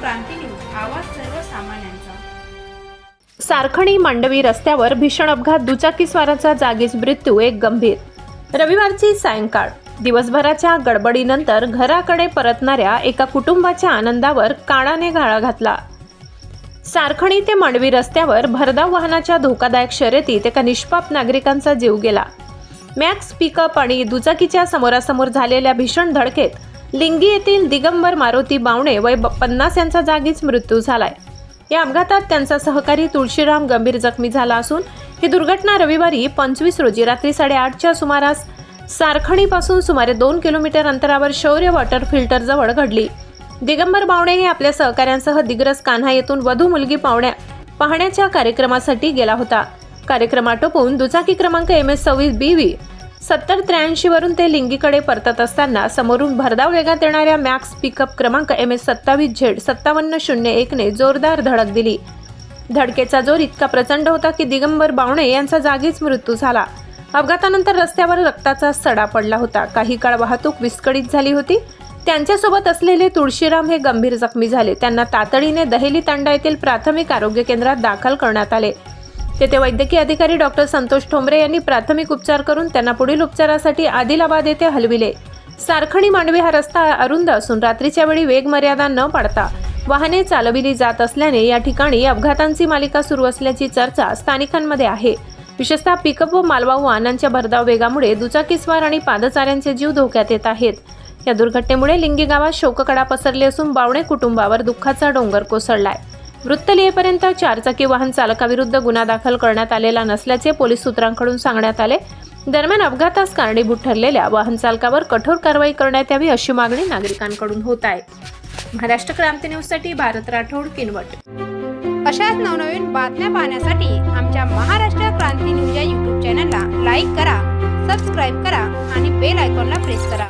क्रांती news आवाज सर्वसामान्यांचा. सारखणी मांडवी रस्त्यावर भीषण अपघात दुचाकीस्वाराचा जागीच मृत्यू एक गंभीर. रविवारची सायंकाळ. दिवसभराच्या गडबडीनंतर घराकडे परतणाऱ्या एका कुटुंबाच्या आनंदावर काळाने घाळा घातला. सारखणी ते मांडवी रस्त्यावर भरधाव वाहनाच्या धोकादायक शर्यतीत एका निष्पाप नागरिकांचा जीव गेला. मॅक्स पिकअप आणि दुचाकीच्या समोरासमोर झालेल्या भीषण धडकेत लिंगी येथील दिगंबर मारुती बावणे वय ब- पन्नास यांचा जागीच मृत्यू झालाय. या अपघातात त्यांचा सहकारी तुळशीराम गंभीर जखमी झाला असून ही दुर्घटना रविवारी पंचवीस रोजी रात्री साडेआठच्या सुमारास सारखणीपासून सुमारे दोन किलोमीटर अंतरावर शौर्य वॉटर फिल्टर जवळ घडली. दिगंबर बावणे हे आपल्या सहकाऱ्यांसह दिग्रस कान्हा येथून वधू मुलगी पाहुण्या पाहण्याच्या कार्यक्रमासाठी गेला होता. कार्यक्रम आटोपून दुचाकी क्रमांक एम एस सव्वीस बी व्ही सत्तर त्र्याऐंशी वरून ते लिंगीकडे परतत असताना समोरून भरधाव वेगात येणाऱ्या मॅक्स पिकअप क्रमांक एम एस सत्तावीस झेड सत्तावन्न शून्य एकने जोरदार धडक दिली. धडकेचा जोर इतका प्रचंड होता की दिगंबर बावणे यांचा जागीच मृत्यू झाला. अपघातानंतर रस्त्यावर रक्ताचा सडा पडला होता. काही काळ वाहतूक विस्कळीत झाली होती. त्यांच्यासोबत असलेले तुळशीराम हे गंभीर जखमी झाले. त्यांना तातडीने दहेली तांडा येथील प्राथमिक आरोग्य केंद्रात दाखल करण्यात आले. तेथे वैद्यकीय अधिकारी डॉक्टर संतोष ठोंबरे यांनी प्राथमिक उपचार करून त्यांना पुढील उपचारासाठी आदिलाबाद येथे हलविले. सारखणी मांडवी हा रस्ता अरुंद असून रात्रीच्या वेळी वेग मर्यादा न पाडता वाहने चालविली जात असल्याने या ठिकाणी अपघातांची मालिका सुरू असल्याची चर्चा स्थानिकांमध्ये आहे. विशेषतः पिकअप व मालवाहू वाहनांच्या भरधाव वेगामुळे दुचाकीस्वार आणि पादचाऱ्यांचे जीव धोक्यात येत आहेत. या दुर्घटनेमुळे लिंगी गावात शोककडा पसरली असून बावणे कुटुंबावर दुःखाचा डोंगर कोसळलाय. वृत्त लिहेपर्यंत चारचाकी वाहन चालकाविरुद्ध गुन्हा दाखल करण्यात आलेला नसल्याचे पोलीस सूत्रांकडून सांगण्यात आले. दरम्यान अपघातास कारणीभूत ठरलेल्या वाहन चालकावर कठोर कारवाई करण्यात यावी अशी मागणी नागरिकांकडून होत आहे. महाराष्ट्र क्रांती न्यूजसाठी भारत राठोड किनवट. अशाच नवनवीन बातम्या पाहण्यासाठी आमच्या महाराष्ट्र क्रांती न्यूज या युट्यूब चॅनलला लाईक करा सबस्क्राईब करा आणि बेल आयकॉनला प्रेस करा.